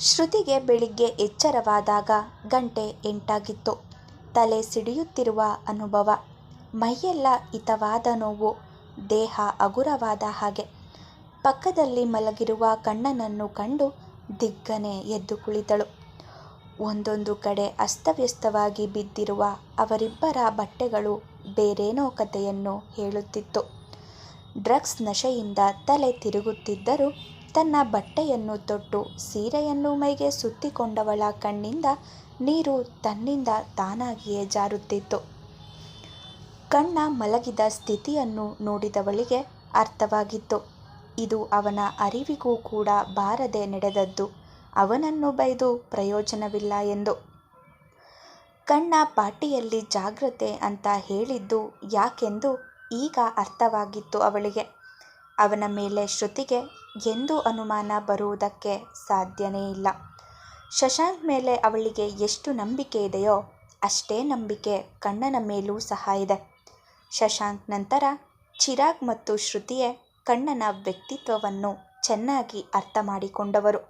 ಶ್ರುತಿಗೆ ಬೆಳಿಗ್ಗೆ ಎಚ್ಚರವಾದಾಗ ಗಂಟೆ ಎಂಟಾಗಿತ್ತು. ತಲೆ ಸಿಡಿಯುತ್ತಿರುವ ಅನುಭವ. ಮೈಯೆಲ್ಲ ಹಿತವಾದ ನೋವು. ದೇಹ ಹಗುರವಾದ ಹಾಗೆ. ಪಕ್ಕದಲ್ಲಿ ಮಲಗಿರುವ ಕಣ್ಣನನ್ನು ಕಂಡು ದಿಗ್ಗನೆ ಎದ್ದು ಕುಳಿತಳು. ಒಂದೊಂದು ಕಡೆ ಅಸ್ತವ್ಯಸ್ತವಾಗಿ ಬಿದ್ದಿರುವ ಅವರಿಬ್ಬರ ಬಟ್ಟೆಗಳು ಬೇರೇನೋ ಕಥೆಯನ್ನು ಹೇಳುತ್ತಿತ್ತು. ಡ್ರಗ್ಸ್ ನಶೆಯಿಂದ ತಲೆ ತಿರುಗುತ್ತಿದ್ದರೂ ತನ್ನ ಬಟ್ಟೆಯನ್ನು ತೊಟ್ಟು ಸೀರೆಯನ್ನು ಮೈಗೆ ಸುತ್ತಿಕೊಂಡವಳ ಕಣ್ಣಿಂದ ನೀರು ತನ್ನಿಂದ ತಾನಾಗಿಯೇ ಜಾರುತ್ತಿತ್ತು. ಕಣ್ಣ ಮಲಗಿದ ಸ್ಥಿತಿಯನ್ನು ನೋಡಿದವಳಿಗೆ ಅರ್ಥವಾಗಿತ್ತು. ಇದು ಅವನ ಅರಿವಿಗೂ ಕೂಡ ಬಾರದೆ ನಡೆದದ್ದು. ಅವನನ್ನು ಬೈದು ಪ್ರಯೋಜನವಿಲ್ಲ ಎಂದು. ಕಣ್ಣ ಪಾಟಿಯಲ್ಲಿ ಜಾಗ್ರತೆ ಅಂತ ಹೇಳಿದ್ದು ಯಾಕೆಂದು ಈಗ ಅರ್ಥವಾಗಿತ್ತು ಅವಳಿಗೆ. ಅವನ ಮೇಲೆ ಶ್ರುತಿಗೆ ಎಂದೂ ಅನುಮಾನ ಬರುವುದಕ್ಕೆ ಸಾಧ್ಯನೇ ಇಲ್ಲ. ಶಶಾಂಕ್ ಮೇಲೆ ಅವಳಿಗೆ ಎಷ್ಟು ನಂಬಿಕೆ ಇದೆಯೋ ಅಷ್ಟೇ ನಂಬಿಕೆ ಕಣ್ಣನ ಮೇಲೂ ಸಹ ಇದೆ. ಶಶಾಂಕ್ ನಂತರ ಚಿರಾಗ್ ಮತ್ತು ಶ್ರುತಿಯೇ ಕಣ್ಣನ ವ್ಯಕ್ತಿತ್ವವನ್ನು ಚೆನ್ನಾಗಿ ಅರ್ಥ ಮಾಡಿಕೊಂಡವರು.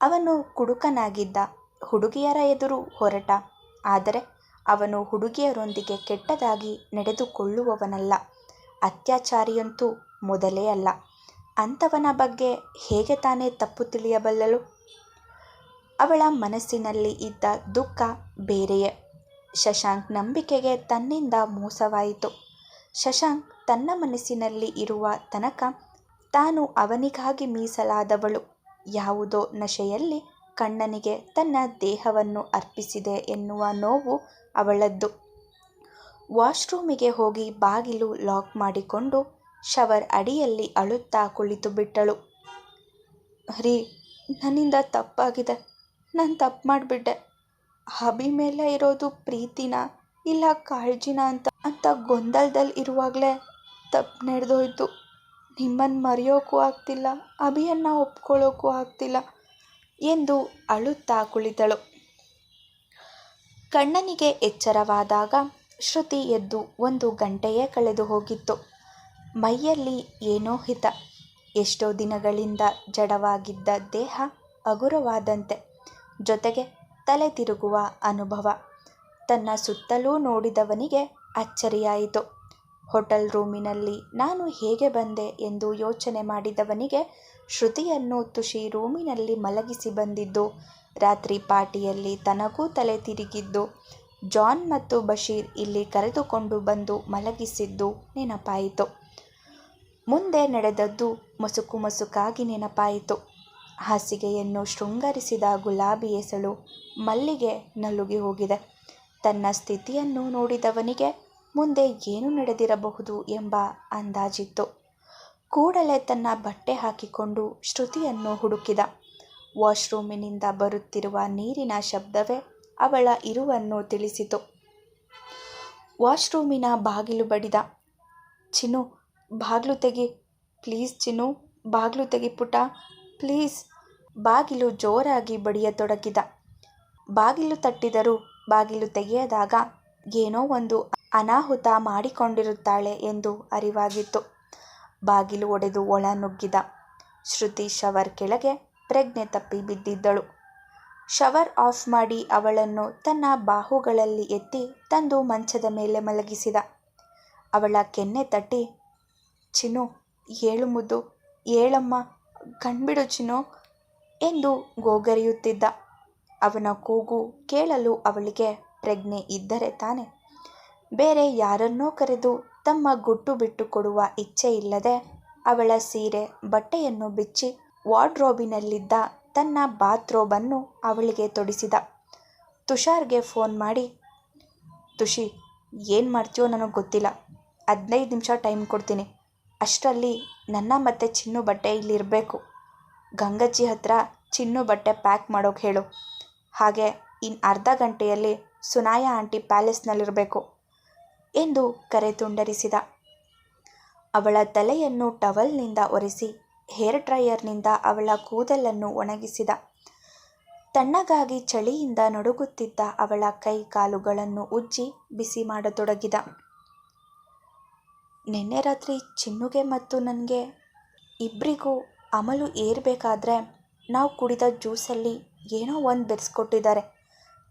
ಅವನು ಕುಡುಕನಾಗಿದ್ದ. ಹುಡುಗಿಯರ ಎದುರು ಹೊರಟ. ಆದರೆ ಅವನು ಹುಡುಗಿಯರೊಂದಿಗೆ ಕೆಟ್ಟದಾಗಿ ನಡೆದುಕೊಳ್ಳುವವನಲ್ಲ. ಅತ್ಯಾಚಾರಿಯಂತೂ ಮೊದಲೇ ಅಲ್ಲ. ಅಂಥವನ ಬಗ್ಗೆ ಹೇಗೆ ತಾನೇ ತಪ್ಪು ತಿಳಿಯಬಲ್ಲಳು? ಅವಳ ಮನಸ್ಸಿನಲ್ಲಿ ಇದ್ದ ದುಃಖ ಬೇರೆಯೇ. ಶಶಾಂಕ್ ನಂಬಿಕೆಗೆ ತನ್ನಿಂದ ಮೋಸವಾಯಿತು. ಶಶಾಂಕ್ ತನ್ನ ಮನಸ್ಸಿನಲ್ಲಿ ಇರುವ ತನಕ ತಾನು ಅವನಿಗಾಗಿ ಮೀಸಲಾದವಳು. ಯಾವುದೋ ನಶೆಯಲ್ಲಿ ಕಣ್ಣನಿಗೆ ತನ್ನ ದೇಹವನ್ನು ಅರ್ಪಿಸಿದೆ ಎನ್ನುವ ನೋವು ಅವಳದ್ದು. ವಾಶ್ರೂಮಿಗೆ ಹೋಗಿ ಬಾಗಿಲು ಲಾಕ್ ಮಾಡಿಕೊಂಡು ಶವರ್ ಅಡಿಯಲ್ಲಿ ಅಳುತ್ತಾ ಕುಳಿತುಬಿಟ್ಟಳು. ಹರಿ, ನನ್ನಿಂದ ತಪ್ಪಾಗಿದೆ. ನಾನು ತಪ್ಪು ಮಾಡಿಬಿಟ್ಟೆ ಅಭಿ ಮೇಲೆ ಇರೋದು ಪ್ರೀತಿನಾ ಇಲ್ಲ ಕಾಳಜಿನ ಅಂತ ಅಂತ ಗೊಂದಲದಲ್ಲಿ ಇರುವಾಗಲೇ ತಪ್ಪು ನಡೆದೋಯ್ತು ನಿಮ್ಮನ್ನು ಮರೆಯೋಕ್ಕೂ ಆಗ್ತಿಲ್ಲ. ಅಭಿಯನ್ನು ಒಪ್ಕೊಳ್ಳೋಕ್ಕೂ ಆಗ್ತಿಲ್ಲ ಎಂದು ಅಳುತ್ತಾ ಕುಳಿತಳು. ಕಣ್ಣನಿಗೆ ಎಚ್ಚರವಾದಾಗ ಶ್ರುತಿ ಎದ್ದು ಒಂದು ಗಂಟೆಯೇ ಕಳೆದು ಹೋಗಿತ್ತು. ಮೈಯಲ್ಲಿ ಏನೋ ಹಿತ. ಎಷ್ಟೋ ದಿನಗಳಿಂದ ಜಡವಾಗಿದ್ದ ದೇಹ ಹಗುರವಾದಂತೆ. ಜೊತೆಗೆ ತಲೆ ತಿರುಗುವ ಅನುಭವ. ತನ್ನ ಸುತ್ತಲೂ ನೋಡಿದವನಿಗೆ ಅಚ್ಚರಿಯಾಯಿತು. ಹೋಟೆಲ್ ರೂಮಿನಲ್ಲಿ ನಾನು ಹೇಗೆ ಬಂದೆ ಎಂದು ಯೋಚನೆ ಮಾಡಿದವನಿಗೆ ಶ್ರುತಿಯನ್ನು ತುಷಿ ರೂಮಿನಲ್ಲಿ ಮಲಗಿಸಿ ಬಂದಿದ್ದು, ರಾತ್ರಿ ಪಾರ್ಟಿಯಲ್ಲಿ ತನಗೂ ತಲೆ ತಿರುಗಿದ್ದು, ಜಾನ್ ಮತ್ತು ಬಶೀರ್ ಇಲ್ಲಿ ಕರೆದುಕೊಂಡು ಬಂದು ಮಲಗಿಸಿದ್ದು ನೆನಪಾಯಿತು. ಮುಂದೆ ನಡೆದದ್ದು ಮಸುಕು ಮಸುಕಾಗಿ ನೆನಪಾಯಿತು. ಹಾಸಿಗೆಯನ್ನು ಶೃಂಗರಿಸಿದ ಗುಲಾಬಿ ಎಸಳು ಮಲ್ಲಿಗೆ ನಲುಗಿ ಹೋಗಿದೆ. ತನ್ನ ಸ್ಥಿತಿಯನ್ನು ನೋಡಿದವನಿಗೆ ಮುಂದೆ ಏನು ನಡೆದಿರಬಹುದು ಎಂಬ ಅಂದಾಜಿತ್ತು. ಕೂಡಲೇ ತನ್ನ ಬಟ್ಟೆ ಹಾಕಿಕೊಂಡು ಶ್ರುತಿಯನ್ನು ಹುಡುಕಿದ. ವಾಶ್ರೂಮಿನಿಂದ ಬರುತ್ತಿರುವ ನೀರಿನ ಶಬ್ದವೇ ಅವಳ ಇರುವನ್ನು ತಿಳಿಸಿತು. ವಾಶ್ರೂಮಿನ ಬಾಗಿಲು ಬಡಿದ. ಚಿನ್ನು ಬಾಗ್ಲು ತೆಗಿ ಪ್ಲೀಸ್ ಚಿನ್ನು, ಬಾಗಿಲು ತೆಗಿ ಪುಟ ಪ್ಲೀಸ್, ಬಾಗಿಲು ಜೋರಾಗಿ ಬಡಿಯತೊಡಗಿದ. ಬಾಗಿಲು ತಟ್ಟಿದರೂ ಬಾಗಿಲು ತೆಗೆಯದಾಗ ಏನೋ ಒಂದು ಅನಾಹುತ ಮಾಡಿಕೊಂಡಿರುತ್ತಾಳೆ ಎಂದು ಅರಿವಾಗಿತ್ತು. ಬಾಗಿಲು ಒಡೆದು ಒಳ ನುಗ್ಗಿದ. ಶ್ರುತಿ ಶವರ್ ಕೆಳಗೆ ಪ್ರಜ್ಞೆ ತಪ್ಪಿ ಬಿದ್ದಿದ್ದಳು. ಶವರ್ ಆಫ್ ಮಾಡಿ ಅವಳನ್ನು ತನ್ನ ಬಾಹುಗಳಲ್ಲಿ ಎತ್ತಿ ತಂದು ಮಂಚದ ಮೇಲೆ ಮಲಗಿಸಿದ. ಅವಳ ಕೆನ್ನೆ ತಟ್ಟಿ ಚಿನ್ನು ಏಳು ಮುದ್ದು ಏಳಮ್ಮ ಕಣ್ಬಿಡು ಚಿನ್ನು ಎಂದು ಗೋಗರಿಯುತ್ತಿದ್ದ ಅವನ ಕೂಗು ಕೇಳಲು ಅವಳಿಗೆ ಪ್ರಜ್ಞೆ ಇದ್ದರೆ ತಾನೆ ಬೇರೆ ಯಾರನ್ನೋ ಕರೆದು ತಮ್ಮ ಗುಟ್ಟು ಬಿಟ್ಟು ಕೊಡುವ ಇಚ್ಛೆ ಇಲ್ಲದೆ ಅವಳ ಸೀರೆ, ಬಟ್ಟೆಯನ್ನು ಬಿಚ್ಚಿ ವಾರ್ಡ್ರೋಬಿನಲ್ಲಿದ್ದ ತನ್ನ ಬಾತ್ರೋಬನ್ನು ಅವಳಿಗೆ ತೊಡಿಸಿದ. ತುಷಾರ್ಗೆ ಫೋನ್ ಮಾಡಿ ತುಷಿ ಏನು ಮಾಡ್ತೀಯೋ ನನಗೆ ಗೊತ್ತಿಲ್ಲ. ಹದಿನೈದು ನಿಮಿಷ ಟೈಮ್ ಕೊಡ್ತೀನಿ. ಅಷ್ಟ್ರಲ್ಲಿ ನನ್ನ ಮತ್ತೆ ಚಿನ್ನು ಬಟ್ಟೆ ಇಲ್ಲಿರಬೇಕು ಗಂಗಜ್ಜಿ ಹತ್ರ ಚಿನ್ನು ಬಟ್ಟೆ ಪ್ಯಾಕ್ ಮಾಡೋಕೆ ಹೇಳು. ಹಾಗೆ ಇನ್ನು ಅರ್ಧ ಗಂಟೆಯಲ್ಲಿ ಸುನಾಯಾ ಆಂಟಿ ಪ್ಯಾಲೇಸ್ನಲ್ಲಿರಬೇಕು ಎಂದು ಕರೆ ತುಂಡರಿಸಿದ. ಅವಳ ತಲೆಯನ್ನು ಟವಲ್ನಿಂದ ಒರೆಸಿ, ಹೇರ್ ಡ್ರೈಯರ್ನಿಂದ ಅವಳ ಕೂದಲನ್ನು ಒಣಗಿಸಿದ. ತಣ್ಣಗಾಗಿ ಚಳಿಯಿಂದ ನಡುಗುತ್ತಿದ್ದ ಅವಳ ಕೈ ಕಾಲುಗಳನ್ನು ಉಜ್ಜಿ ಬಿಸಿ ಮಾಡತೊಡಗಿದ. ನೆನ್ನೆ ರಾತ್ರಿ ಚಿನ್ನುಗೆ ಮತ್ತು ನನಗೆ ಇಬ್ಬರಿಗೂ ಅಮಲು ಏರಬೇಕಾದ್ರೆ ನಾವು ಕುಡಿದ ಜ್ಯೂಸಲ್ಲಿ ಏನೋ ಒಂದು ಬೆರೆಸ್ಕೊಟ್ಟಿದ್ದಾರೆ.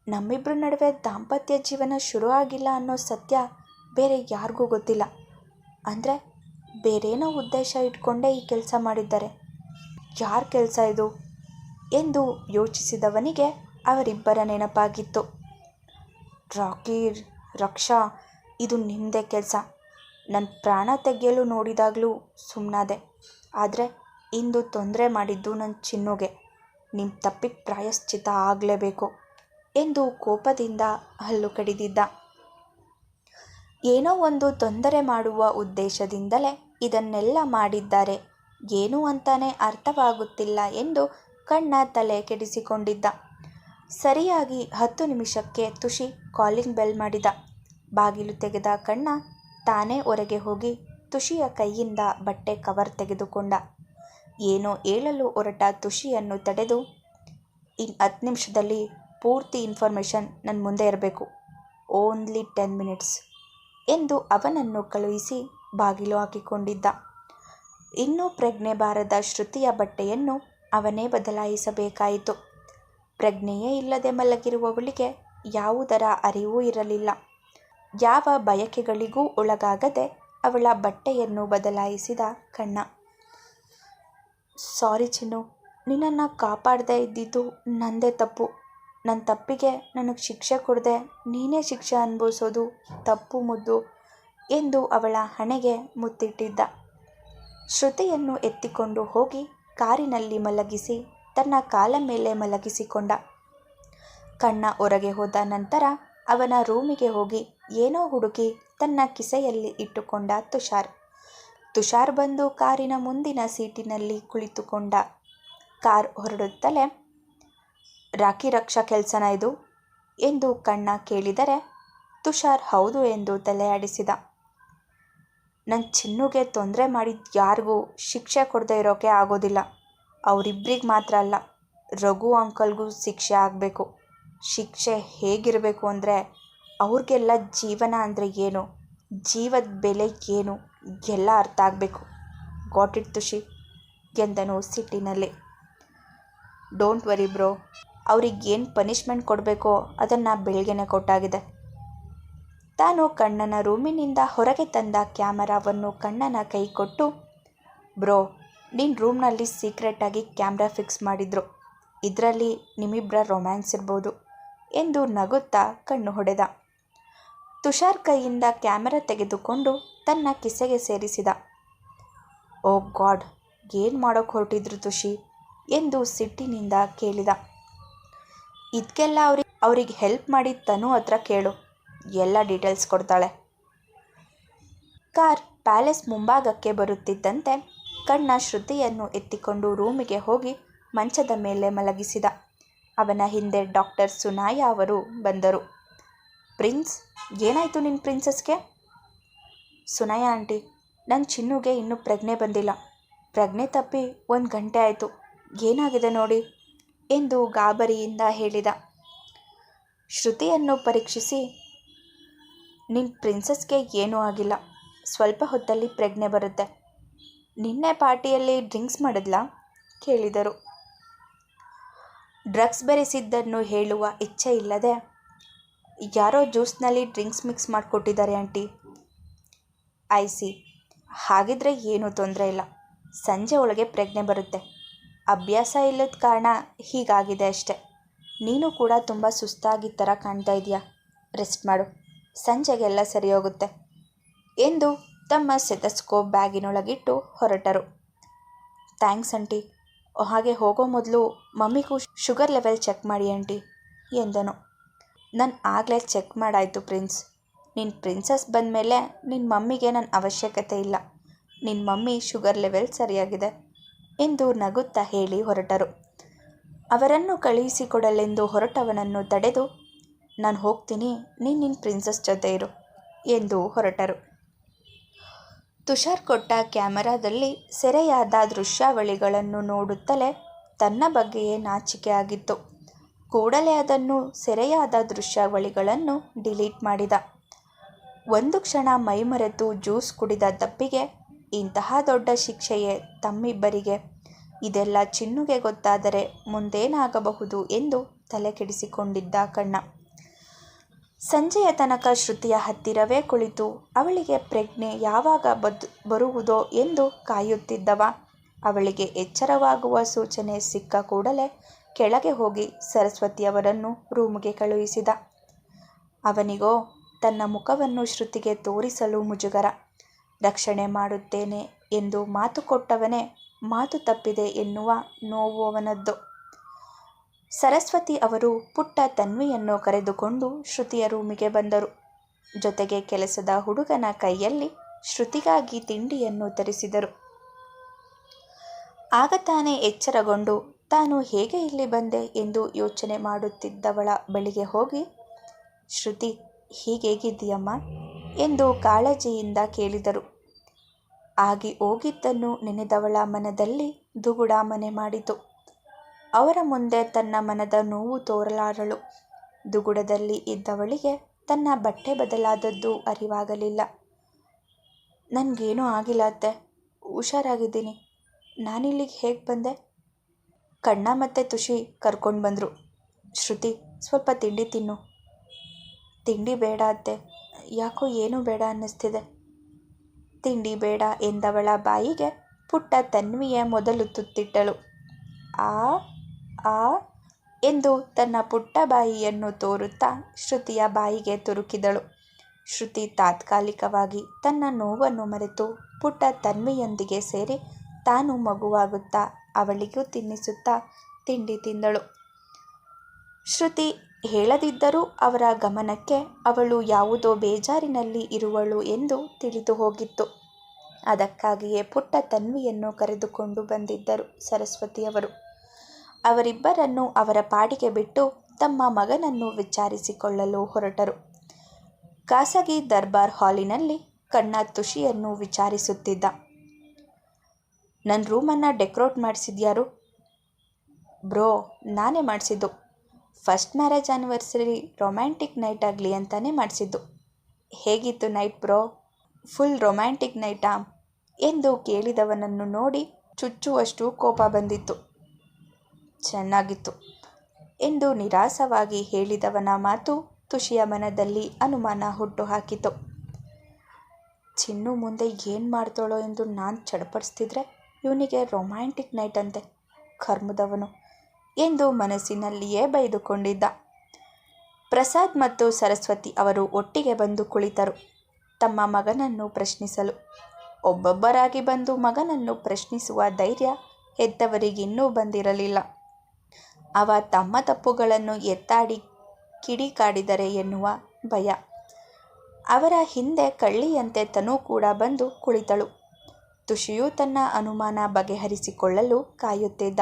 ನಮ್ಮಿಬ್ಬರ ನಡುವೆ ದಾಂಪತ್ಯ ಜೀವನ ಶುರು ಆಗಿಲ್ಲ ಅನ್ನೋ ಸತ್ಯ ಬೇರೆ ಯಾರಿಗೂ ಗೊತ್ತಿಲ್ಲ. ಅಂದರೆ ಬೇರೇನೋ ಉದ್ದೇಶ ಇಟ್ಕೊಂಡೇ ಈ ಕೆಲಸ ಮಾಡಿದ್ದಾರೆ. ಯಾರ ಕೆಲಸ ಇದು? ಎಂದು ಯೋಚಿಸಿದವನಿಗೆ ಅವರಿಬ್ಬರ ನೆನಪಾಗಿತ್ತು. ರಾಕೀರ್, ರಕ್ಷಾ, ಇದು ನಿಮ್ಮದೇ ಕೆಲಸ. ನನ್ನ ಪ್ರಾಣ ತೆಗೆಯಲು ನೋಡಿದಾಗಲೂ ಸುಮ್ಮನಾದೆ ಆದರೆ ಇಂದು ತೊಂದರೆ ಮಾಡಿದ್ದು ನನ್ನ ಚಿನ್ನುಗೆ. ನಿಮ್ಮ ತಪ್ಪಿಗೆ ಪ್ರಾಯಶ್ಚಿತ ಆಗಲೇಬೇಕು ಎಂದು ಕೋಪದಿಂದ ಹಲ್ಲು ಕಡಿದಿದ್ದ. ಏನೋ ಒಂದು ತೊಂದರೆ ಮಾಡುವ ಉದ್ದೇಶದಿಂದಲೇ ಇದನ್ನೆಲ್ಲ ಮಾಡಿದ್ದಾರೆ. ಏನು ಅಂತಾನೆ ಅರ್ಥವಾಗುತ್ತಿಲ್ಲ ಎಂದು ಕಣ್ಣ ತಲೆ ಕೆಡಿಸಿಕೊಂಡಿದ್ದ. ಸರಿಯಾಗಿ ಹತ್ತು ನಿಮಿಷಕ್ಕೆ ತುಷಿ ಕಾಲಿಂಗ್ ಬೆಲ್ ಮಾಡಿದ. ಬಾಗಿಲು ತೆಗೆದ ಕಣ್ಣ ತಾನೇ ಹೊರಗೆ ಹೋಗಿ ತುಷಿಯ ಕೈಯಿಂದ ಬಟ್ಟೆ ಕವರ್ ತೆಗೆದುಕೊಂಡ. ಏನೋ ಹೇಳಲು ಹೊರಟ ತುಷಿಯನ್ನು ತಡೆದು ಇನ್ನು ಹತ್ತು ನಿಮಿಷದಲ್ಲಿ ಪೂರ್ತಿ ಇನ್ಫಾರ್ಮೇಷನ್ ನನ್ನ ಮುಂದೆ ಇರಬೇಕು. ಓನ್ಲಿ ಟೆನ್ ಮಿನಿಟ್ಸ್ ಎಂದು ಅವನನ್ನು ಕಳುಹಿಸಿ ಬಾಗಿಲು ಹಾಕಿಕೊಂಡಿದ್ದ. ಇನ್ನೂ ಪ್ರಜ್ಞೆ ಬಾರದ ಶ್ರುತಿಯ ಬಟ್ಟೆಯನ್ನು ಅವನೇ ಬದಲಾಯಿಸಬೇಕಾಯಿತು. ಪ್ರಜ್ಞೆಯೇ ಇಲ್ಲದೆ ಮಲಗಿರುವವಳಿಗೆ ಯಾವುದರ ಅರಿವೂ ಇರಲಿಲ್ಲ. ಯಾವ ಬಯಕೆಗಳಿಗೂ ಒಳಗಾಗದೆ ಅವಳ ಬಟ್ಟೆಯನ್ನು ಬದಲಾಯಿಸಿದ ಕಣ್ಣ. ಸಾರಿ ಚಿನ್ನು, ನಿನ್ನನ್ನು ಕಾಪಾಡದೇ ಇದ್ದಿದ್ದು ನಂದೇ ತಪ್ಪು. ನನ್ನ ತಪ್ಪಿಗೆ ನನಗೆ ಶಿಕ್ಷೆ ಕೊಡದೆ ನೀನೇ ಶಿಕ್ಷೆ ಅನುಭವಿಸೋದು ತಪ್ಪು ಮುದ್ದು ಎಂದು ಅವಳ ಹಣೆಗೆ ಮುತ್ತಿಟ್ಟಿದ್ದ. ಶ್ರುತಿಯನ್ನು ಎತ್ತಿಕೊಂಡು ಹೋಗಿ ಕಾರಿನಲ್ಲಿ ಮಲಗಿಸಿ ತನ್ನ ಕಾಲ ಮೇಲೆ ಮಲಗಿಸಿಕೊಂಡ. ಕಣ್ಣ ಹೊರಗೆ ಹೋದ ನಂತರ ಅವನ ರೂಮಿಗೆ ಹೋಗಿ ಏನೋ ಹುಡುಕಿ ತನ್ನ ಕಿಸೆಯಲ್ಲಿ ಇಟ್ಟುಕೊಂಡ ತುಷಾರ್. ತುಷಾರ್ ಬಂದು ಕಾರಿನ ಮುಂದಿನ ಸೀಟಿನಲ್ಲಿ ಕುಳಿತುಕೊಂಡ. ಕಾರ್ ಹೊರಡುತ್ತಲೇ, ರಾಖಿ ರಕ್ಷಾ ಕೆಲಸನ ಇದು? ಎಂದು ಕಣ್ಣ ಕೇಳಿದರೆ, ತುಷಾರ್ ಹೌದು ಎಂದು ತಲೆಯಾಡಿಸಿದ ನನ್ನ ಚಿನ್ನುಗೆ ತೊಂದರೆ ಮಾಡಿದ ಯಾರಿಗೂ ಶಿಕ್ಷೆ ಕೊಡದೇ ಇರೋಕೆ ಆಗೋದಿಲ್ಲ. ಅವರಿಬ್ಬರಿಗೆ ಮಾತ್ರ ಅಲ್ಲ, ರಘು ಅಂಕಲ್ಗೂ ಶಿಕ್ಷೆ ಆಗಬೇಕು. ಶಿಕ್ಷೆ ಹೇಗಿರಬೇಕು ಅಂದರೆ ಅವ್ರಿಗೆಲ್ಲ ಜೀವನ ಅಂದರೆ ಏನು? ಜೀವದ ಬೆಲೆ ಏನು? ಎಲ್ಲ ಅರ್ಥ ಆಗಬೇಕು. Got it Tushi? ಎಂದನು ಸಿಟ್ಟಿನಲ್ಲಿ. ಡೋಂಟ್ ವರಿ ಬ್ರೋ ಅವ್ರಿಗೆ ಏನು ಪನಿಷ್ಮೆಂಟ್ ಕೊಡಬೇಕೋ ಅದನ್ನು ಬೆಳಗ್ಗೆನೆ ಕೊಟ್ಟಾಗಿದೆ. ತಾನು ಕಣ್ಣನ ರೂಮಿನಿಂದ ಹೊರಗೆ ತಂದ ಕ್ಯಾಮರಾವನ್ನು ಕಣ್ಣನ ಕೈ ಕೊಟ್ಟು, ಬ್ರೋ ನಿನ್ನ ರೂಮ್ನಲ್ಲಿ ಸೀಕ್ರೆಟಾಗಿ ಕ್ಯಾಮ್ರಾ ಫಿಕ್ಸ್ ಮಾಡಿದ್ರು. ಇದರಲ್ಲಿ ನಿಮ್ಮಿಬ್ಬರ ರೊಮ್ಯಾನ್ಸ್ ಇರ್ಬೋದು ಎಂದು ನಗುತ್ತಾ ಕಣ್ಣು ಹೊಡೆದ. ತುಷಾರ್ ಕೈಯಿಂದ ಕ್ಯಾಮರಾ ತೆಗೆದುಕೊಂಡು ತನ್ನ ಕಿಸೆಗೆ ಸೇರಿಸಿದ. ಓ ಗಾಡ್, ಏನು ಮಾಡೋಕ್ಕೆ ಹೊರಟಿದ್ರು ತುಷಿ? ಎಂದು ಸಿಟ್ಟಿನಿಂದ ಕೇಳಿದ. ಇದಕ್ಕೆಲ್ಲ ಅವ್ರಿಗೆ ಅವ್ರಿಗೆ ಹೆಲ್ಪ್ ಮಾಡಿ ತನು ಹತ್ರ ಕೇಳು. ಎಲ್ಲ ಡೀಟೇಲ್ಸ್ ಕೊಡ್ತಾಳೆ. ಕಾರ್ ಪ್ಯಾಲೇಸ್ ಮುಂಭಾಗಕ್ಕೆ ಬರುತ್ತಿದ್ದಂತೆ ಕಣ್ಣ ಶ್ರುತಿಯನ್ನು ಎತ್ತಿಕೊಂಡು ರೂಮಿಗೆ ಹೋಗಿ ಮಂಚದ ಮೇಲೆ ಮಲಗಿಸಿದ. ಅವನ ಹಿಂದೆ ಡಾಕ್ಟರ್ ಸುನಾಯ ಅವರು ಬಂದರು. ಪ್ರಿನ್ಸ್, ಏನಾಯಿತು ನಿನ್ನ ಪ್ರಿನ್ಸಸ್ಗೆ? ಸುನಯಾ ಆಂಟಿ ನನ್ನ ಚಿನ್ನುಗೆ ಇನ್ನೂ ಪ್ರಜ್ಞೆ ಬಂದಿಲ್ಲ. ಪ್ರಜ್ಞೆ ತಪ್ಪಿ ಒಂದು ಗಂಟೆ ಆಯಿತು. ಏನಾಗಿದೆ ನೋಡಿ? ಎಂದು ಗಾಬರಿಯಿಂದ ಹೇಳಿದ. ಶ್ರುತಿಯನ್ನು ಪರೀಕ್ಷಿಸಿ ನಿನ್ನ ಪ್ರಿನ್ಸಸ್ಗೆ ಏನೂ ಆಗಿಲ್ಲ. ಸ್ವಲ್ಪ ಹೊತ್ತಲ್ಲಿ ಪ್ರಜ್ಞೆ ಬರುತ್ತೆ. ನಿನ್ನೆ ಪಾರ್ಟಿಯಲ್ಲಿ ಡ್ರಿಂಕ್ಸ್ ಮಾಡಿದ್ಲಾ? ಕೇಳಿದರು. ಡ್ರಗ್ಸ್ ಬೆರೆಸಿದ್ದನ್ನು ಹೇಳುವ ಇಚ್ಛೆ ಇಲ್ಲದೆ ಯಾರೋ ಜ್ಯೂಸ್ನಲ್ಲಿ ಡ್ರಿಂಕ್ಸ್ ಮಿಕ್ಸ್ ಮಾಡಿಕೊಟ್ಟಿದ್ದಾರೆ ಆಂಟಿ. I see. ಹಾಗಿದ್ರೆ ಏನೂ ತೊಂದರೆ ಇಲ್ಲ. ಸಂಜೆ ಒಳಗೆ ಪ್ರಜ್ಞೆ ಬರುತ್ತೆ. ಅಭ್ಯಾಸ ಇಲ್ಲದ ಕಾರಣ ಹೀಗಾಗಿದೆ ಅಷ್ಟೆ. ನೀನು ಕೂಡ ತುಂಬ ಸುಸ್ತಾಗಿದ್ದ ಥರ ಕಾಣ್ತಾ ಇದೆಯಾ? ರೆಸ್ಟ್ ಮಾಡು. ಸಂಜೆಗೆಲ್ಲ ಸರಿ ಹೋಗುತ್ತೆ ಎಂದು ತಮ್ಮ ಸೆತಸ್ಕೋಪ್ ಬ್ಯಾಗಿನೊಳಗಿಟ್ಟು ಹೊರಟರು. Thanks aunty. ಹಾಗೆ ಹೋಗೋ ಮೊದಲು ಮಮ್ಮಿಗೂ ಶುಗರ್ ಲೆವೆಲ್ ಚೆಕ್ ಮಾಡಿ ಆಂಟಿ ಎಂದನು. ನಾನು ಆಗಲೇ ಚೆಕ್ ಮಾಡಾಯಿತು ಪ್ರಿನ್ಸ್. ನಿನ್ನ ಪ್ರಿನ್ಸಸ್ ಬಂದಮೇಲೆ ನಿನ್ನ ಮಮ್ಮಿಗೆ ನನ್ನ ಅವಶ್ಯಕತೆ ಇಲ್ಲ. ನಿನ್ನ ಮಮ್ಮಿ ಶುಗರ್ ಲೆವೆಲ್ ಸರಿಯಾಗಿದೆ ಎಂದು ನಗುತ್ತಾ ಹೇಳಿ ಹೊರಟರು. ಅವರನ್ನು ಕಳುಹಿಸಿಕೊಡಲೆಂದು ಹೊರಟವನನ್ನು ತಡೆದು, ನಾನು ಹೋಗ್ತೀನಿ, ನೀನು ನಿನ್ನ ಪ್ರಿನ್ಸಸ್ ಜೊತೆ ಇರು ಎಂದು ಹೊರಟರು. ತುಷಾರ್ ಕೊಟ್ಟ ಕ್ಯಾಮರಾದಲ್ಲಿ ಸೆರೆಯಾದ ದೃಶ್ಯಾವಳಿಗಳನ್ನು ನೋಡುತ್ತಲೇ ತನ್ನ ಬಗ್ಗೆಯೇ ನಾಚಿಕೆ ಆಗಿತ್ತು. ಕೂಡಲೇ ಅದನ್ನು ಸೆರೆಯಾದ ದೃಶ್ಯಾವಳಿಗಳನ್ನು ಡಿಲೀಟ್ ಮಾಡಿದ. ಒಂದು ಕ್ಷಣ ಮೈಮರೆತು ಜ್ಯೂಸ್ ಕುಡಿದ ದಪ್ಪಿಗೆ ಇಂತಹ ದೊಡ್ಡ ಶಿಕ್ಷೆಯೇ ತಮ್ಮಿಬ್ಬರಿಗೆ. ಇದೆಲ್ಲ ಚಿನ್ನುಗೆ ಗೊತ್ತಾದರೆ ಮುಂದೇನಾಗಬಹುದು ಎಂದು ತಲೆ ಕೆಡಿಸಿಕೊಂಡಿದ್ದ ಕಣ್ಣ. ಸಂಜೆಯ ತನಕ ಶ್ರುತಿಯ ಹತ್ತಿರವೇ ಕುಳಿತು ಅವಳಿಗೆ ಪ್ರಜ್ಞೆ ಯಾವಾಗ ಬದ್, ಬರುವುದೋ ಎಂದು ಕಾಯುತ್ತಿದ್ದವ. ಅವಳಿಗೆ ಎಚ್ಚರವಾಗುವ ಸೂಚನೆ ಸಿಕ್ಕ ಕೂಡಲೇ ಕೆಳಗೆ ಹೋಗಿ ಸರಸ್ವತಿಯವರನ್ನು ರೂಮಿಗೆ ಕಳುಹಿಸಿದ. ಅವನಿಗೋ, ತನ್ನ ಮುಖವನ್ನು ಶ್ರುತಿಗೆ ತೋರಿಸಲು ಮುಜುಗರ. ರಕ್ಷಣೆ ಮಾಡುತ್ತೇನೆ ಎಂದು ಮಾತು ಕೊಟ್ಟವನೇ ಮಾತು ತಪ್ಪಿದೆ ಎನ್ನುವ ನೋವು ಅವನದ್ದು. ಸರಸ್ವತಿ ಅವರು ಪುಟ್ಟ ತನ್ವಿಯನ್ನು ಕರೆದುಕೊಂಡು ಶ್ರುತಿಯ ರೂಮಿಗೆ ಬಂದರು. ಜೊತೆಗೆ ಕೆಲಸದ ಹುಡುಗನ ಕೈಯಲ್ಲಿ ಶ್ರುತಿಗಾಗಿ ತಿಂಡಿಯನ್ನು ತರಿಸಿದರು. ಆಗ ತಾನೇ ಎಚ್ಚರಗೊಂಡು ತಾನು ಹೇಗೆ ಇಲ್ಲಿ ಬಂದೆ ಎಂದು ಯೋಚನೆ ಮಾಡುತ್ತಿದ್ದವಳ ಬಳಿಗೆ ಹೋಗಿ, ಶ್ರುತಿ, ಹೀಗೇಗಿದ್ದೀಯಮ್ಮ? ಎಂದು ಕಾಳಜಿಯಿಂದ ಕೇಳಿದರು. ಆಗಿ ಹೋಗಿದ್ದನ್ನು ನೆನೆದವಳ ಮನದಲ್ಲಿ ದುಗುಡ ಮನೆ ಮಾಡಿತು. ಅವರ ಮುಂದೆ ತನ್ನ ಮನದ ನೋವು ತೋರಲಾರಳು. ದುಗುಡದಲ್ಲಿ ಇದ್ದವಳಿಗೆ ತನ್ನ ಬಟ್ಟೆ ಬದಲಾದದ್ದು ಅರಿವಾಗಲಿಲ್ಲ. ನನಗೇನೂ ಆಗಿಲ್ಲ ಅತ್ತೆ. ಹುಷಾರಾಗಿದ್ದೀನಿ. ನಾನಿಲ್ಲಿಗೆ ಹೇಗೆ ಬಂದೆ? ಕಣ್ಣ ಮತ್ತೆ ತುಷಿ ಕರ್ಕೊಂಡು ಬಂದರು. ಶ್ರುತಿ, ಸ್ವಲ್ಪ ತಿಂಡಿ ತಿನ್ನು. ತಿಂಡಿ ಬೇಡ ಅತ್ತೆ. ಯಾಕೋ ಏನೂ ಬೇಡ ಅನ್ನಿಸ್ತಿದೆ. ತಿಂಡಿ ಬೇಡ ಎಂದವಳ ಬಾಯಿಗೆ ಪುಟ್ಟ ತನ್ವಿಯ ಮೊದಲು ತುತ್ತಿಟ್ಟಳು. ಆ ಆ ಎಂದು ತನ್ನ ಪುಟ್ಟ ಬಾಯಿಯನ್ನು ತೋರುತ್ತಾ ಶ್ರುತಿಯ ಬಾಯಿಗೆ ತುರುಕಿದಳು. ಶ್ರುತಿ ತಾತ್ಕಾಲಿಕವಾಗಿ ತನ್ನ ನೋವನ್ನು ಮರೆತು ಪುಟ್ಟ ತನ್ವಿಯೊಂದಿಗೆ ಸೇರಿ ತಾನು ಮಗುವಾಗುತ್ತಾ ಅವಳಿಗೂ ತಿನ್ನಿಸುತ್ತಾ ತಿಂಡಿ ತಿಂದಳು. ಶ್ರುತಿ ಹೇಳದಿದ್ದರೂ ಅವರ ಗಮನಕ್ಕೆ ಅವಳು ಯಾವುದೋ ಬೇಜಾರಿನಲ್ಲಿ ಇರುವಳು ಎಂದು ತಿಳಿದು ಹೋಗಿತ್ತು. ಅದಕ್ಕಾಗಿಯೇ ಪುಟ್ಟ ತನ್ವಿಯನ್ನು ಕರೆದುಕೊಂಡು ಬಂದಿದ್ದರು ಸರಸ್ವತಿಯವರು ಅವರಿಬ್ಬರನ್ನು ಅವರ ಪಾಡಿಗೆ ಬಿಟ್ಟು ತಮ್ಮ ಮಗನನ್ನು ವಿಚಾರಿಸಿಕೊಳ್ಳಲು ಹೊರಟರು. ಖಾಸಗಿ ದರ್ಬಾರ್ ಹಾಲಿನಲ್ಲಿ ಕಣ್ಣ ತುಷಿಯನ್ನು ವಿಚಾರಿಸುತ್ತಿದ್ದ. ನನ್ನ ರೂಮನ್ನು ಡೆಕೋರೇಟ್ ಮಾಡಿಸಿದ್ಯಾರು? ಬ್ರೋ, ನಾನೇ ಮಾಡಿಸಿದ್ದು. First marriage anniversary romantic night ಆಗಲಿ ಅಂತಲೇ ಮಾಡಿಸಿದ್ದು. ಹೇಗಿತ್ತು ನೈಟ್ ಬ್ರೋ? ಫುಲ್ ರೊಮ್ಯಾಂಟಿಕ್ ನೈಟಾ? ಎಂದು ಕೇಳಿದವನನ್ನು ನೋಡಿ ಚುಚ್ಚುವಷ್ಟು ಕೋಪ ಬಂದಿತ್ತು. ಚೆನ್ನಾಗಿತ್ತು ಎಂದು ನಿರಾಸವಾಗಿ ಹೇಳಿದವನ ಮಾತು ತುಷಿಯ ಮನದಲ್ಲಿ ಅನುಮಾನ ಹುಟ್ಟುಹಾಕಿತು. ಚಿನ್ನು ಮುಂದೆ ಏನು ಮಾಡ್ತಾಳೋ ಎಂದು ನಾನು ಚಡಪಡಿಸ್ತಿದ್ರೆ? ಇವನಿಗೆ ರೊಮ್ಯಾಂಟಿಕ್ ನೈಟ್ ಅಂತೆ. ಕರ್ಮದವನು ಎಂದು ಮನಸ್ಸಿನಲ್ಲಿಯೇ ಬೈದುಕೊಂಡಿದ್ದ. ಪ್ರಸಾದ್ ಮತ್ತು ಸರಸ್ವತಿ ಅವರು ಒಟ್ಟಿಗೆ ಬಂದು ಕುಳಿತರು. ತಮ್ಮ ಮಗನನ್ನು ಪ್ರಶ್ನಿಸಲು. ಒಬ್ಬೊಬ್ಬರಾಗಿ ಬಂದು ಮಗನನ್ನು ಪ್ರಶ್ನಿಸುವ ಧೈರ್ಯ ಹೆದ್ದವರಿಗಿನ್ನೂ ಬಂದಿರಲಿಲ್ಲ. ಅವ ತಮ್ಮ ತಪ್ಪುಗಳನ್ನು ಎತ್ತಾಡಿ ಕಿಡಿಕಾಡಿದರೆ ಎನ್ನುವ ಭಯ. ಅವರ ಹಿಂದೆ ಕಳ್ಳಿಯಂತೆ ತನೂ ಕೂಡ ಬಂದು ಕುಳಿತಳು. ತುಷಿಯು ತನ್ನ ಅನುಮಾನ ಬಗೆಹರಿಸಿಕೊಳ್ಳಲು ಕಾಯುತ್ತಿದ್ದ.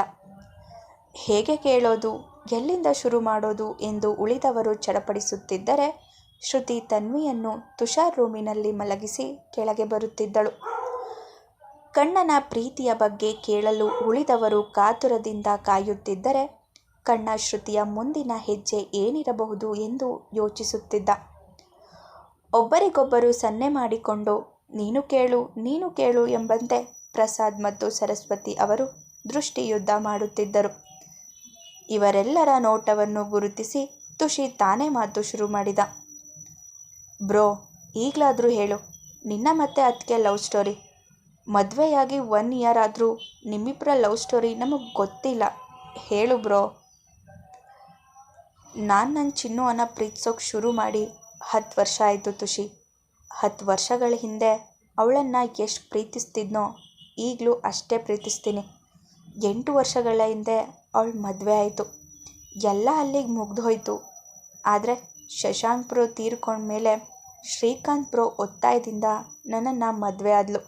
ಹೇಗೆ ಕೇಳೋದು, ಎಲ್ಲಿಂದ ಶುರು ಮಾಡೋದು ಎಂದು ಉಳಿದವರು ಚಡಪಡಿಸುತ್ತಿದ್ದರೆ ಶ್ರುತಿ ತನ್ವಿಯನ್ನು ತುಷಾರ್ ರೂಮಿನಲ್ಲಿ ಮಲಗಿಸಿ ಕೆಳಗೆ ಬರುತ್ತಿದ್ದಳು. ಕಣ್ಣನ ಪ್ರೀತಿಯ ಬಗ್ಗೆ ಕೇಳಲು ಉಳಿದವರು ಕಾತುರದಿಂದ ಕಾಯುತ್ತಿದ್ದರೆ ಕಣ್ಣ ಶ್ರುತಿಯ ಮುಂದಿನ ಹೆಜ್ಜೆ ಏನಿರಬಹುದು ಎಂದು ಯೋಚಿಸುತ್ತಿದ್ದ. ಒಬ್ಬರಿಗೊಬ್ಬರು ಸನ್ನೆ ಮಾಡಿಕೊಂಡು ನೀನು ಕೇಳು ನೀನು ಕೇಳು ಎಂಬಂತೆ ಪ್ರಸಾದ್ ಮತ್ತು ಸರಸ್ವತಿ ಅವರು ದೃಷ್ಟಿಯುದ್ಧ ಮಾಡುತ್ತಿದ್ದರು. ಇವರೆಲ್ಲರ ನೋಟವನ್ನು ಗುರುತಿಸಿ ತುಷಿ ತಾನೇ ಮಾತು ಶುರು ಮಾಡಿದ. ಬ್ರೋ, ಈಗಲಾದರೂ ಹೇಳು, ನಿನ್ನ ಮತ್ತೆ ಅದಕ್ಕೆ ಲವ್ ಸ್ಟೋರಿ. ಮದುವೆಯಾಗಿ ಒನ್ ಇಯರ್ ಆದರೂ ನಿಮ್ಮಿಬ್ಬರ ಲವ್ ಸ್ಟೋರಿ ನಮಗೆ ಗೊತ್ತಿಲ್ಲ. ಹೇಳು ಬ್ರೋ. ನಾನು ನನ್ನ ಚಿನ್ನುವನ್ನು ಪ್ರೀತಿಸೋಕೆ ಶುರು ಮಾಡಿ ಹತ್ತು ವರ್ಷ ಆಯಿತು ತುಷಿ. ಹತ್ತು ವರ್ಷಗಳ ಹಿಂದೆ ಅವಳನ್ನು ಎಷ್ಟು ಪ್ರೀತಿಸ್ತಿದ್ನೋ ಈಗಲೂ ಅಷ್ಟೇ ಪ್ರೀತಿಸ್ತೀನಿ. ಎಂಟು ವರ್ಷಗಳ ಹಿಂದೆ ಅವಳ ಮದುವೆ ಆಯಿತು. ಎಲ್ಲ ಅಲ್ಲಿಗೆ ಮುಗ್ದು ಹೋಯಿತು. ಆದರೆ ಶಶಾಂಕ್ ಪ್ರೋ ತೀರ್ಕೊಂಡ ಮೇಲೆ ಶ್ರೀಕಾಂತ್ ಪ್ರೋ ಒತ್ತಾಯದಿಂದ ನನ್ನನ್ನು ಮದುವೆ ಆದಳು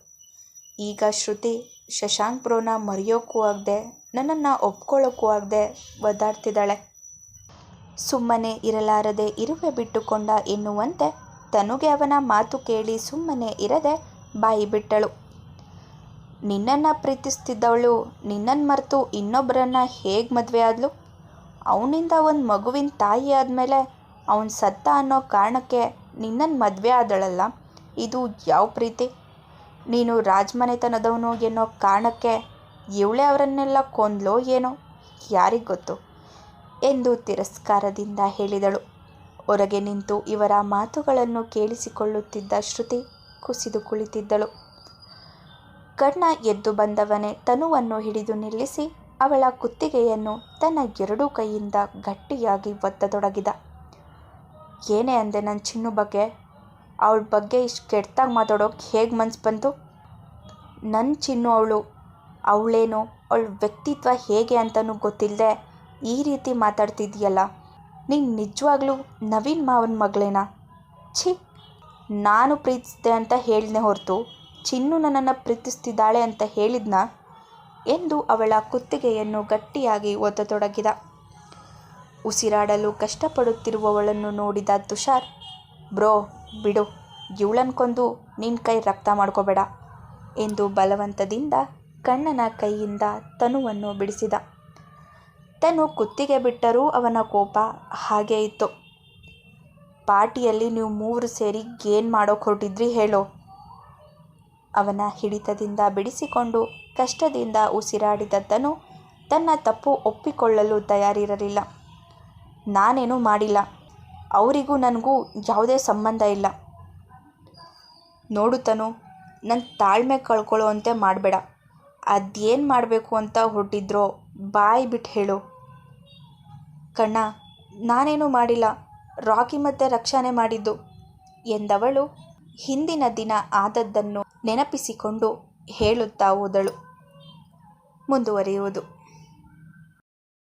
ಈಗ ಶ್ರುತಿ ಶಶಾಂಕ್ ಪ್ರೋನ ಮರೆಯೋಕ್ಕೂ ಆಗದೆ, ನನ್ನನ್ನು ಒಪ್ಕೊಳ್ಳೋಕ್ಕೂ ಆಗದೆ ಒದ್ದಾಡ್ತಿದ್ದಾಳೆ. ಸುಮ್ಮನೆ ಇರಲಾರದೆ ಇರುವೆ ಬಿಟ್ಟುಕೊಂಡ ಎನ್ನುವಂತೆ ತನುಗೆ ಅವನ ಮಾತು ಕೇಳಿ ಸುಮ್ಮನೆ ಇರದೆ ಬಾಯಿ ಬಿಟ್ಟಳು. ನಿನ್ನನ್ನು ಪ್ರೀತಿಸ್ತಿದ್ದವಳು ನಿನ್ನನ್ನು ಮರೆತು ಇನ್ನೊಬ್ಬರನ್ನ ಹೇಗೆ ಮದುವೆ ಆದಳು ಅವನಿಂದ ಒಂದು ಮಗುವಿನ ತಾಯಿ ಆದಮೇಲೆ ಅವನು ಸತ್ತ ಅನ್ನೋ ಕಾರಣಕ್ಕೆ ನಿನ್ನನ್ನು ಮದುವೆ ಆದಳಲ್ಲ? ಇದು ಯಾವ ಪ್ರೀತಿ? ನೀನು ರಾಜಮನೆತನದವನು ಎನ್ನೋ ಕಾರಣಕ್ಕೆ ಇವಳೆ ಅವರನ್ನೆಲ್ಲ ಕೊಂದ್ಲೋ ಏನೋ? ಯಾರಿಗೆ ಗೊತ್ತು? ಎಂದು ತಿರಸ್ಕಾರದಿಂದ ಹೇಳಿದಳು. ಹೊರಗೆ ನಿಂತು ಇವರ ಮಾತುಗಳನ್ನು ಕೇಳಿಸಿಕೊಳ್ಳುತ್ತಿದ್ದ ಶ್ರುತಿ ಕುಸಿದು ಕುಳಿತಿದ್ದಳು. ಕಣ್ಣ ಎದ್ದು ಬಂದವನೇ ತನುವನ್ನು ಹಿಡಿದು ನಿಲ್ಲಿಸಿ ಅವಳ ಕುತ್ತಿಗೆಯನ್ನು ತನ್ನ ಎರಡೂ ಕೈಯಿಂದ ಗಟ್ಟಿಯಾಗಿ ಒತ್ತತೊಡಗಿದ. ಏನೇ ಅಂದೆ ನನ್ನ ಚಿನ್ನು ಬಗ್ಗೆ? ಅವಳ ಬಗ್ಗೆ ಇಷ್ಟು ಕೆಟ್ಟದಾಗಿ ಮಾತಾಡೋಕೆ ಹೇಗೆ ಮನ್ಸು ಬಂತು? ನನ್ನ ಚಿನ್ನು ಅವಳು, ಅವಳೇನು, ಅವಳ ವ್ಯಕ್ತಿತ್ವ ಹೇಗೆ ಅಂತಲೂ ಗೊತ್ತಿಲ್ಲದೆ ಈ ರೀತಿ ಮಾತಾಡ್ತಿದ್ದೀಯಲ್ಲ ನೀನು ನಿಜವಾಗ್ಲೂ ನವೀನ್ ಮಾವನ ಮಗಳೇನಾ? ಛೀ, ನಾನು ಪ್ರೀತಿಸಿದೆ ಅಂತ ಹೇಳಿದೆ ಹೊರತು ಚಿನ್ನು ನನ್ನನ್ನು ಪ್ರೀತಿಸ್ತಿದ್ದಾಳೆ ಅಂತ ಹೇಳಿದ್ನ? ಎಂದು ಅವಳ ಕುತ್ತಿಗೆಯನ್ನು ಗಟ್ಟಿಯಾಗಿ ಒತ್ತತೊಡಗಿದ. ಉಸಿರಾಡಲು ಕಷ್ಟಪಡುತ್ತಿರುವವಳನ್ನು ನೋಡಿದ ತುಷಾರ್, ಬ್ರೋ, ಬಿಡು ಇವಳನ್ಕೊಂದು ನಿನ್ನ ಕೈ ರಕ್ತ ಮಾಡ್ಕೋಬೇಡ, ಎಂದು ಬಲವಂತದಿಂದ ಕಣ್ಣನ ಕೈಯಿಂದ ತನುವನ್ನು ಬಿಡಿಸಿದ. ತನು ಕುತ್ತಿಗೆ ಬಿಟ್ಟರೂ ಅವನ ಕೋಪ ಹಾಗೇ ಇತ್ತು. ಪಾರ್ಟಿಯಲ್ಲಿ ನೀವು ಮೂವರು ಸೇರಿ ಗೇನ್ ಮಾಡೋಕೆ ಹೊರಟಿದ್ರಿ ಹೇಳೋ. ಅವನ ಹಿಡಿತದಿಂದ ಬಿಡಿಸಿಕೊಂಡು ಕಷ್ಟದಿಂದ ಉಸಿರಾಡಿದ ತನು ತನ್ನ ತಪ್ಪು ಒಪ್ಪಿಕೊಳ್ಳಲು ತಯಾರಿರಲಿಲ್ಲ. ನಾನೇನೂ ಮಾಡಿಲ್ಲ. ಅವರಿಗೂ ನನಗೂ ಯಾವುದೇ ಸಂಬಂಧ ಇಲ್ಲ. ನೋಡು ನನ್ನ ತಾಳ್ಮೆ ಕಳ್ಕೊಳ್ಳುವಂತೆ ಮಾಡಬೇಡ. ಅದೇನು ಮಾಡಬೇಕು ಅಂತ ಹೊರಟಿದ್ರೋ ಬಾಯಿ ಬಿಟ್ಟು ಹೇಳು. ಕಣ್ಣ, ನಾನೇನೂ ಮಾಡಿಲ್ಲ. ರಾಕಿ ಮತ್ತೆ ರಕ್ಷಣೆ ಮಾಡಿದ್ದು ಎಂದವಳು ಹಿಂದಿನ ದಿನ ಆದದ್ದನ್ನು ನೆನಪಿಸಿಕೊಂಡು ಹೇಳುತ್ತಾ ಹೋದಳು. ಮುಂದುವರಿಯುವುದು.